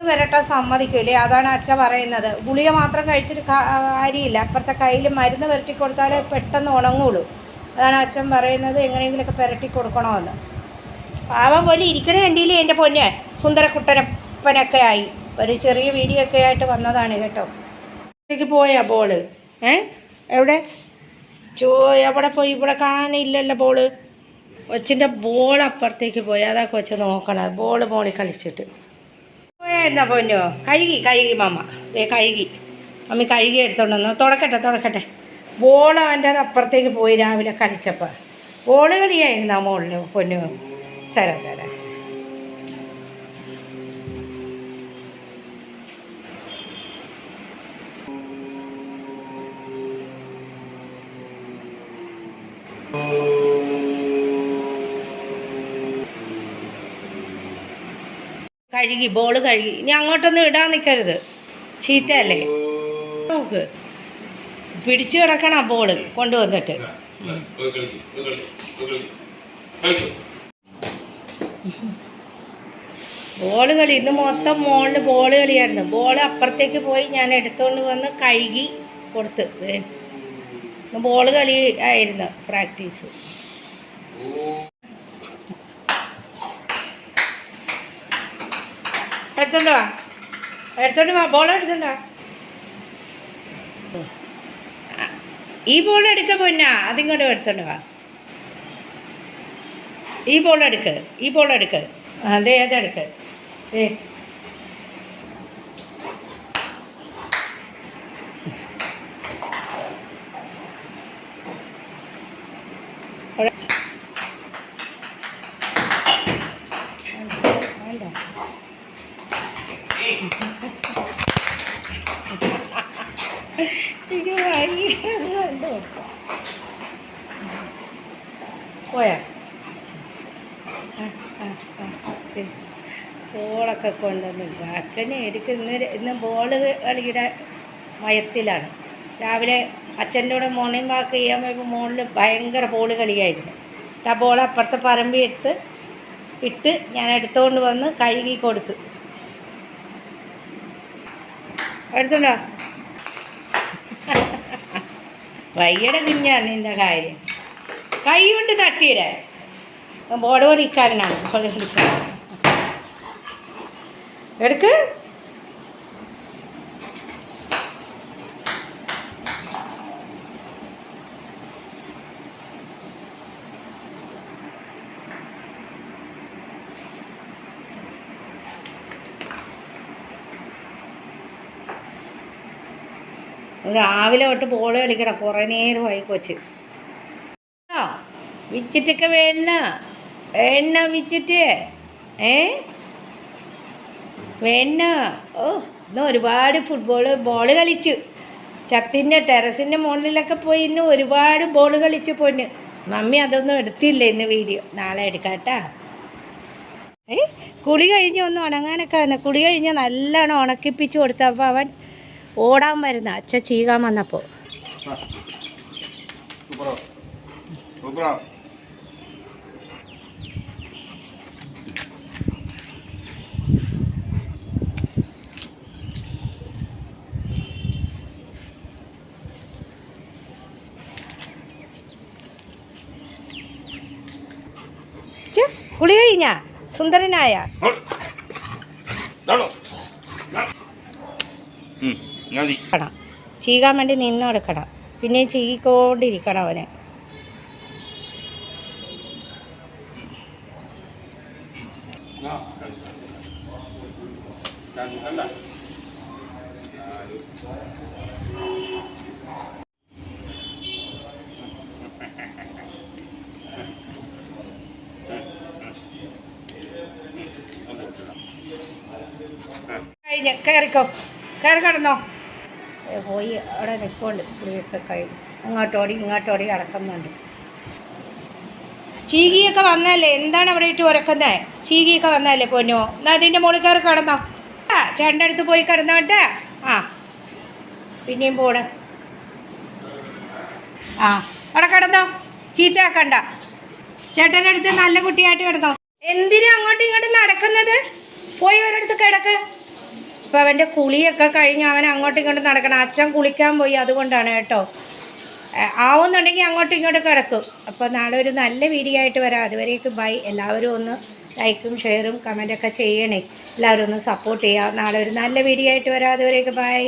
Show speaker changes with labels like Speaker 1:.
Speaker 1: വരട്ടെ സമ്മതിക്കില്ലേ അതാണ് അച്ഛ പറയുന്നത്. ഗുളിക മാത്രം കഴിച്ചിട്ട് കാര്യമില്ല. അപ്പുറത്തെ കയ്യിൽ മരുന്ന് പുരട്ടി കൊടുത്താലേ പെട്ടെന്ന് ഉണങ്ങുള്ളൂ. അതാണ് അച്ഛൻ പറയുന്നത്. എങ്ങനെയെങ്കിലുമൊക്കെ പുരട്ടി കൊടുക്കണമെന്ന്. പാവം പോലെ ഇരിക്കണ കണ്ടില്ലേ എന്റെ പൊന്നെ? സുന്ദരക്കുട്ടനപ്പനൊക്കെ ആയി. ഒരു ചെറിയ വീഡിയോ ഒക്കെ ആയിട്ട് വന്നതാണ് കേട്ടോ. ക്ക് പോയാ ബോൾ? ഏ? എവിടെ? ചോ എവിടെ പോയി. ഇവിടെ കാണാനില്ലല്ലോ ബോൾ. കൊച്ചിന്റെ ബോൾ അപ്പുറത്തേക്ക് പോയി. അതാ കൊച്ചു നോക്കണത്. ബോൾ മോളി കളിച്ചിട്ട്. എന്നാ പൊന്നോ? കഴുകി കഴുകി മാമ. ദേ കഴുകി. മമ്മി കഴുകി എടുത്തോണ്ട് വന്നു. തുടക്കട്ടെ തുടക്കട്ടെ. ബോൾ അവന്റെ അപ്പുറത്തേക്ക് പോയി രാവിലെ കളിച്ചപ്പോൾ ബോൾ കളിയായിരുന്നു ആ മോളിൽ പൊന്നു. തരാം തരാം. കഴുകി ബോൾ കഴുകി. ഇനി അങ്ങോട്ടൊന്നും ഇടാൻ നിൽക്കരുത് ചീത്തയല്ലേ? നോക്ക്. പിടിച്ചു കിടക്കണം ബോൾ കൊണ്ടുവന്നിട്ട്. ബോൾ കളി. ഇന്ന് മൊത്തം മോളിന് ബോൾ കളിയായിരുന്നു. ബോൾ അപ്പുറത്തേക്ക് പോയി ഞാൻ എടുത്തുകൊണ്ട് വന്ന് കഴുകി കൊടുത്ത്. ബോൾ ബോൾ കളി ആയിരുന്നു പ്രാക്ടീസ്. എടുത്തോണ്ട് വാ. എടുത്തോണ്ട് വാ ബോൾ എടുത്തോണ്ട് വാ. ഈ ബോൾ എടുക്ക പൊന്നാ അതിങ്ങോട്ട് എടുത്തോണ്ട് വാ. ഈ ബോൾ എടുക്ക് ഈ ബോൾ എടുക്ക്. അതെ അതെടുക്ക് ഏ അവിടെ. വേണ്ട. എനിക്ക് ഭയങ്കര പോയാ? ബോളൊക്കെ കൊണ്ടുവന്ന് കാക്കനെ എനിക്ക് ഇന്ന് ഇന്ന് ബോൾ കളിയുടെ മയത്തിലാണ്. രാവിലെ അച്ഛന്റെ കൂടെ മോർണിംഗ് വാക്ക് ചെയ്യാൻ പോയപ്പോൾ മോളിൽ ഭയങ്കര ബോൾ കളിയായിരുന്നു. ആ ബോൾ അപ്പുറത്തെ പറമ്പി എടുത്ത് ഇട്ട് ഞാൻ എടുത്തുകൊണ്ട് വന്ന് കഴുകി കൊടുത്തു. എടുത്തുണ്ടോ? വയ്യടെ കുഞ്ഞാണ് നിന്റെ കാര്യം. കൈ കൊണ്ട് തട്ടിയിടേ ബോർഡ് കളിക്കാരനാണ് കളിക്കാരൻ എടുക്ക്. രാവിലെ തൊട്ട് ബോൾ കളിക്കണം കുറേ നേരമായി കൊച്ച്. വിച്ചിട്ടൊക്കെ വേണ വേണ്ട വിച്ചിട്ട്. ഏ? വേണ്ട ഓ ഇന്ന് ഒരുപാട് ഫുട്ബോൾ ബോൾ കളിച്ചു. ചത്തിന്റെ ടെറസിന്റെ മുകളിലൊക്കെ പോയി ഇന്ന് ഒരുപാട് ബോൾ കളിച്ചു പൊന്ന്. മമ്മി അതൊന്നും എടുത്തില്ല ഇന്ന് വീഡിയോ നാളെ എടുക്കാട്ടാ ഏ? കുളി കഴിഞ്ഞ് ഒന്ന് ഉണങ്ങാനൊക്കെ കുളി കഴിഞ്ഞ് നല്ലോണം ഉണക്കിപ്പിച്ച് കൊടുത്തപ്പോൾ അവൻ ഓടാൻ വരുന്ന അച്ഛ ചീകാൻ ഛെ, കുളി കഴിഞ്ഞ? സുന്ദരനായ.
Speaker 2: മതി
Speaker 1: ക്കണം ചീകാൻ വേണ്ടി നിന്ന് കൊടുക്കണം പിന്നെ ചീകിക്കൊണ്ടിരിക്കണം അവനെ. കഴിഞ്ഞ്. കയറിക്കോ. കയറി കിടന്നോ. പോയി അവിടെ നിൽപ്പുണ്ട്. കുളിയൊക്കെ കഴിഞ്ഞ്. അങ്ങോട്ടോടി ഇങ്ങോട്ടോടി കിടക്കുന്നുണ്ട് ചീകിയൊക്കെ വന്നല്ലേ എന്താണ് അവിടെ ഇട്ട് ഉരക്കുന്നത് ചീകിയൊക്കെ വന്നല്ലേ പൊന്നോ? എന്നാ അതിന്റെ മുകളിൽ കയറി കിടന്നോ. ആ ചേട്ടന്റെ അടുത്ത് പോയി കിടന്നോട്ടെ ആ പിന്നെയും പോണ്. ആ അവിടെ കിടന്നോ. ചീത്തയാക്കണ്ട. ചേട്ടന്റെ അടുത്ത് നല്ല കുട്ടിയായിട്ട് കിടന്നോ. എന്തിനാ അങ്ങോട്ടും ഇങ്ങോട്ടും നടക്കുന്നത്? പോയി ഒരിടത്ത് കിടക്ക്. ഇപ്പം അവന്റെ കുളിയൊക്കെ കഴിഞ്ഞ് അവൻ അങ്ങോട്ടും ഇങ്ങോട്ടും നടക്കണം. അച്ഛൻ കുളിക്കാൻ പോയി അതുകൊണ്ടാണ് കേട്ടോ. ആവുന്നുണ്ടെങ്കിൽ അങ്ങോട്ടും ഇങ്ങോട്ടും കിടക്കും അപ്പോൾ നാളെ ഒരു നല്ല വീഡിയോ ആയിട്ട് വരാം. അതുവരേക്ക് ബൈ. എല്ലാവരും ഒന്ന് ലൈക്കും ഷെയറും കമന്റൊക്കെ ചെയ്യണേ. എല്ലാവരും ഒന്ന് സപ്പോർട്ട് ചെയ്യുക. നാളെ ഒരു നല്ല വീഡിയോ ആയിട്ട് വരാം. അതുവരേക്ക് ബൈ.